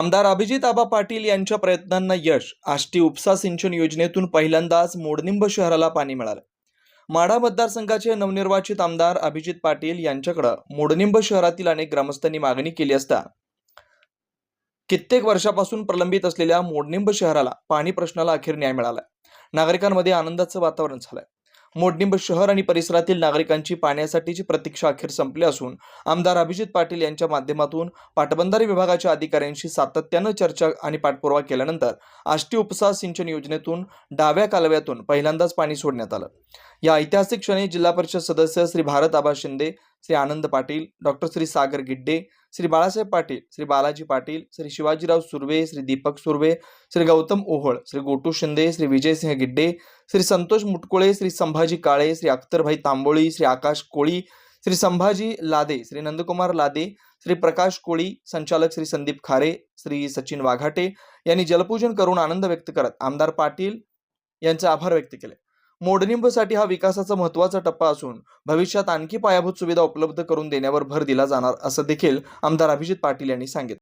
आमदार अभिजित आबा पाटील यांच्या प्रयत्नांना यश आष्टी उपसा सिंचन योजनेतून पहिल्यांदाच मोडनिंब शहराला पाणी मिळालं. माढा मतदारसंघाचे नवनिर्वाचित आमदार अभिजित पाटील यांच्याकडे मोडनिंब शहरातील अनेक ग्रामस्थांनी मागणी केली असता कित्येक वर्षापासून प्रलंबित असलेल्या मोडनिंब शहराला पाणी प्रश्नाला अखेर न्याय मिळाला. नागरिकांमध्ये आनंदाचं वातावरण झालंय. मोडनिंब शहर आणि परिसरातील नागरिकांची पाण्यासाठीची प्रतीक्षा अखेर संपली असून आमदार अभिजित पाटील यांच्या माध्यमातून पाटबंधारे विभागाच्या अधिकाऱ्यांशी सातत्यानं चर्चा आणि पाठपुरावा केल्यानंतर आष्टी उपसा सिंचन योजनेतून डाव्या कालव्यातून पहिल्यांदाच पाणी सोडण्यात आलं. या ऐतिहासिक क्षणी जिल्हा परिषद सदस्य श्री भारत आबा शिंदे श्री आनंद पाटील डॉक्टर श्री सागर गिड्डे श्री बाळासाहेब पाटील श्री बालाजी पाटील श्री शिवाजीराव सुर्वे श्री दीपक सुर्वे श्री गौतम ओहळ श्री गोटू शिंदे श्री विजयसिंह गिड्डे श्री संतोष मुटकुळे श्री संभाजी काळे श्री अख्तरभाई तांबोळी श्री आकाश कोळी श्री संभाजी लादे श्री नंदकुमार लादे श्री प्रकाश कोळी संचालक श्री संदीप खारे श्री सचिन वाघाटे यांनी जलपूजन करून आनंद व्यक्त करत आमदार पाटील यांचे आभार व्यक्त केले. मोडनिंबसाठी हा विकासाचा महत्त्वाचा टप्पा असून भविष्यात आणखी पायाभूत सुविधा उपलब्ध करून देण्यावर भर दिला जाणार असं देखील आमदार अभिजित पाटील यांनी सांगितलं.